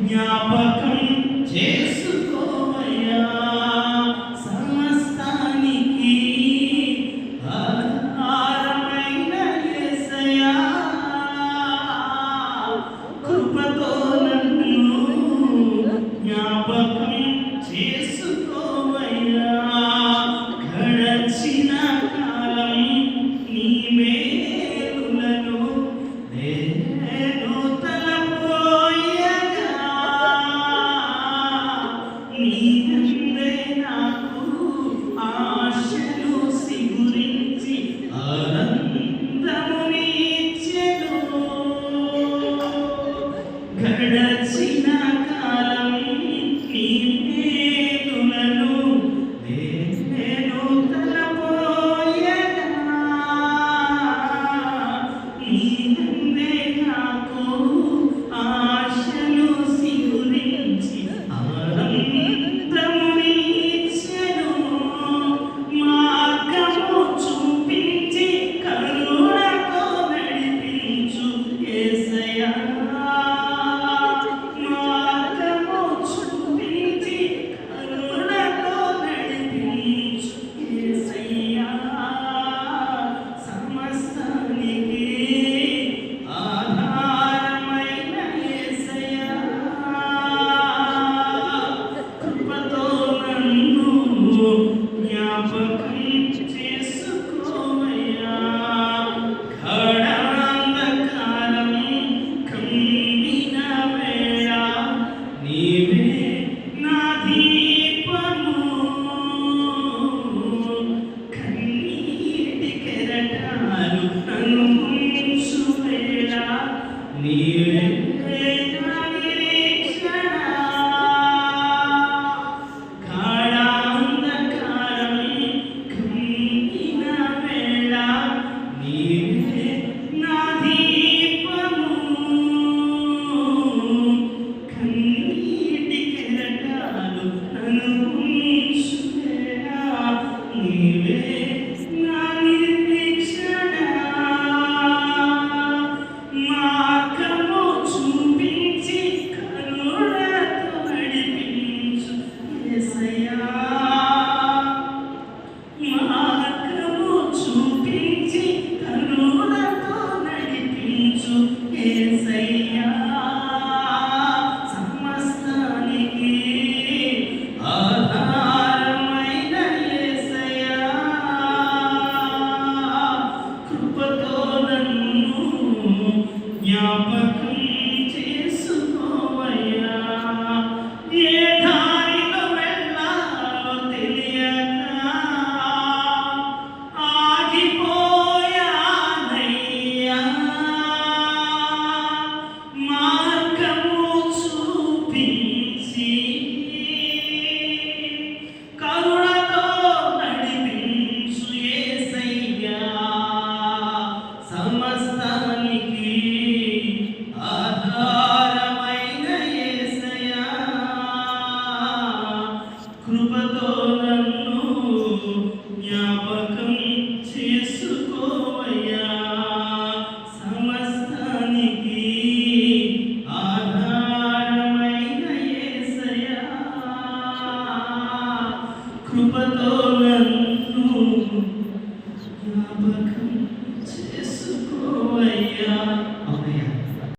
జ్ఞాపకం చేసుకోవయ్యా సమస్తానికి ఆధారమైన ఏసయ్యా. కృపతో నన్ను జ్ఞాపకం చేసుకోవయ్యా గడచిన కాలం నీవే ಕಡಚಿ believe